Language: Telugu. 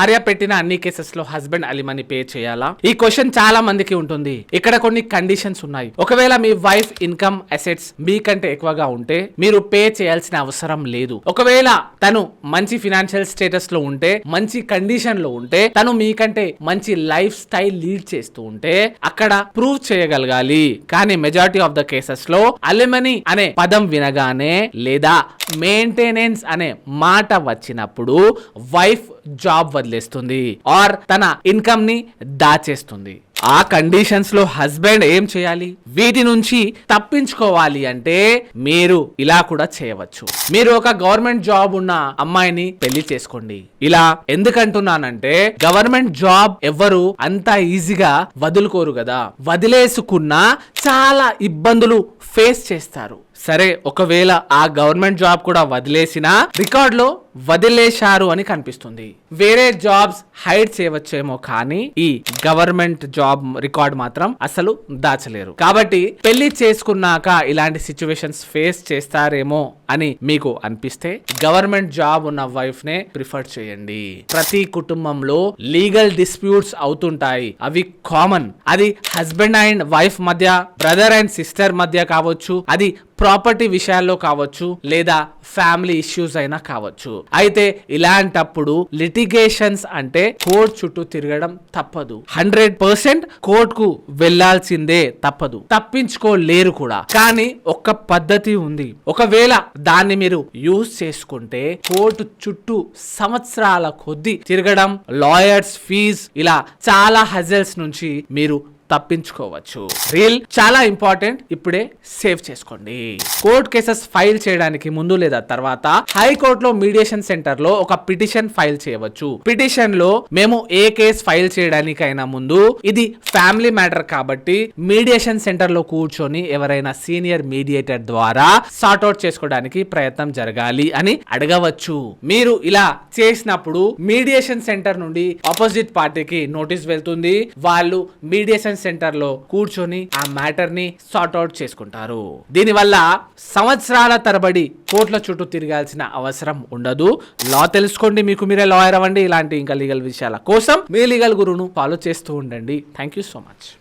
భార్య పెట్టిన అన్ని కేసెస్లో హస్బెండ్ అలిమనీ పే చేయాలా? ఈ క్వశ్చన్ చాలా మందికి ఉంటుంది. ఇక్కడ కొన్ని కండిషన్స్ ఉన్నాయి. ఒకవేళ మీ వైఫ్ ఇన్కమ్ అసెట్స్ మీకంటే ఎక్కువగా ఉంటే మీరు పే చేయాల్సిన అవసరం లేదు. ఒకవేళ తను మంచి ఫినాన్షియల్ స్టేటస్లో ఉంటే మంచి కండిషన్లో ఉంటే తను మీకంటే మంచి లైఫ్ స్టైల్ లీడ్ చేస్తూ ఉంటే అక్కడ ప్రూవ్ చేయగలగాలి. కానీ మెజారిటీ ఆఫ్ ద కేసెస్లో అలిమనీ అనే పదం వినగానే లేదా మెయింటెనెన్స్ అనే మాట వచ్చినప్పుడు వైఫ్ జాబ్ వదిలేస్తుంది ఆర్ తన ఇన్కమ్ని దాచేస్తుంది. ఆ కండిషన్స్లో హస్బెండ్ ఏం చేయాలి? వీటి నుంచి తప్పించుకోవాలి అంటే మీరు ఇలా కూడా చేయవచ్చు. మీరు ఒక గవర్నమెంట్ జాబ్ ఉన్న అమ్మాయిని పెళ్ళి చేసుకోండి. ఇలా ఎందుకంటున్నానంటే గవర్నమెంట్ జాబ్ ఎవరు అంత ఈజీగా వదులుకోరు కదా. వదిలేసుకున్నా చాలా ఇబ్బందులు ఫేస్ చేస్తారు. సరే ఒకవేళ ఆ గవర్నమెంట్ జాబ్ కూడా వదిలేసినా రికార్డ్లో వదిలేశారు అని కనిపిస్తుంది. వేరే జాబ్స్ హైడ్ చేయవచ్చేమో కానీ ఈ గవర్నమెంట్ జాబ్ రికార్డ్ మాత్రం అసలు దాచలేరు. కాబట్టి పెళ్ళి చేసుకున్నాక ఇలాంటి సిచ్యువేషన్స్ ఫేస్ చేస్తారేమో అని మీకు అనిపిస్తే గవర్నమెంట్ జాబ్ ఉన్న వైఫ్ నే ప్రిఫర్ చేయండి. ప్రతి కుటుంబంలో లీగల్ డిస్ప్యూట్స్ అవుతుంటాయి. అవి కామన్. అది హస్బెండ్ అండ్ వైఫ్ మధ్య బ్రదర్ అండ్ సిస్టర్ మధ్య కావచ్చు. అది ప్రాపర్టీ విషయాల్లో కావచ్చు లేదా ఫ్యామిలీ ఇష్యూస్ అయినా కావచ్చు. అయితే ఇలాంటప్పుడు లిటిగేషన్స్ అంటే కోర్ట్ చుట్టూ తిరగడం తప్పదు. హండ్రెడ్ పర్సెంట్ కోర్టుకు వెళ్ళాల్సిందే తప్పదు. తప్పించుకోలేరు కూడా. కానీ ఒక్క పద్ధతి ఉంది. ఒకవేళ దాన్ని మీరు యూజ్ చేసుకుంటే కోర్టు చుట్టూ సంవత్సరాల కొద్దీ తిరగడం లాయర్స్ ఫీజ్ ఇలా చాలా హజల్స్ నుంచి మీరు తప్పించుకోవచ్చు. రీల్ చాలా ఇంపార్టెంట్ ఇప్పుడే సేవ్ చేసుకోండి. కోర్ట్ కేసెస్ ఫైల్ చేయడానికి ముందు లేదా తర్వాత హైకోర్టులో మీడియేషన్ సెంటర్లో ఒక పిటిషన్ ఫైల్ చేయవచ్చు. పిటిషన్లో మేము ఏ కేస్ ఫైల్ చేయడానికైనా ముందు ఇది ఫ్యామిలీ మ్యాటర్ కాబట్టి మీడియేషన్ సెంటర్లో కూర్చొని ఎవరైనా సీనియర్ మీడియేటర్ ద్వారా సార్ట్ అవుట్ చేసుకోవడానికి ప్రయత్నం జరగాలి అని అడగవచ్చు. మీరు ఇలా చేసినప్పుడు మీడియేషన్ సెంటర్ నుండి ఆపోజిట్ పార్టీకి నోటీస్ వెళ్తుంది. వాళ్ళు మీడియేషన్ సెంటర్లో కూర్చొని ఆ మ్యాటర్ని సార్ట్ అవుట్ చేసుకుంటారు. దీనివల్ల సంవత్సరాల తరబడి కోర్టుల చుట్టూ తిరగాల్సిన అవసరం ఉండదు. లా తెలుసుకోండి మీకు మీరే లాయర్ అవ్వండి. ఇలాంటి ఇంకా లీగల్ విషయాల కోసం మీ లీగల్ గురువును ఫాలో చేస్తూ ఉండండి. Thank you so much